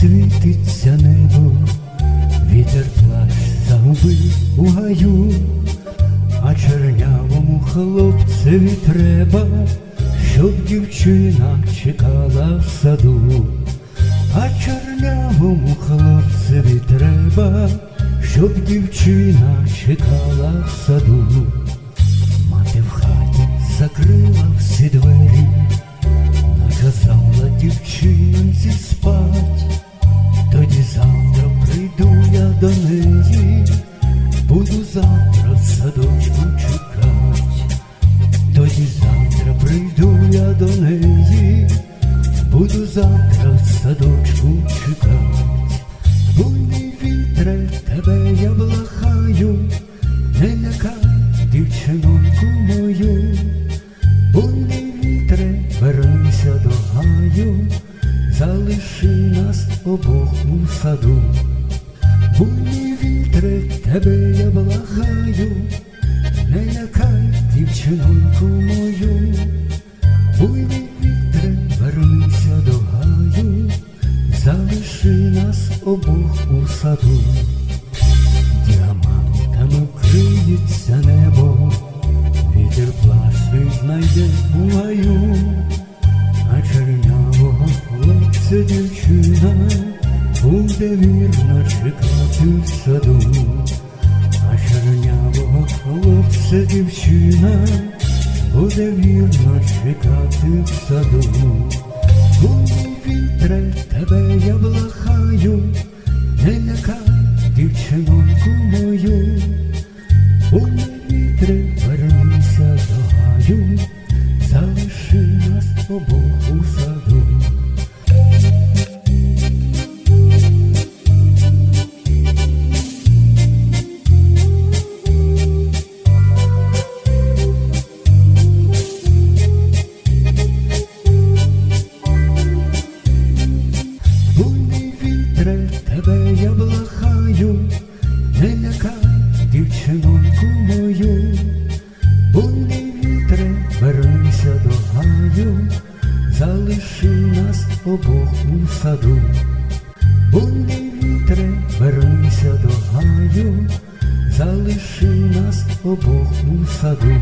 світиться небо, вітер плащ загубив у гаю, а чернявому хлопцеві треба, щоб дівчина чекала в саду, а чорнявому хлопцеві треба, щоб дівчина чекала в саду. Прийду я до неї, буду завтра в садочку чекать, буйний вітре, тебе я блахаю, не лякай, дівчиноньку мою, буйний вітре, вернися до гаю, залиши нас обох у саду. Буйний вітре, тебе я благаю, не лякай, дівчиноньку мою, нас обох у саду. Діамантами вкриється небо, вітер плащ знайде у гаю, а чернявого хлопця дівчина буде вірно чекати в саду, а чернявого хлопця дівчина буде вірно чекати в саду. Буйний вітре, тебе я блахаю, тебе я блахаю, не лякай, дівчиноньку мою, буйний вітре, вернися до гаю, залиши нас обох у саду. Буйний вітре, вернися до гаю, залиши нас обох у саду.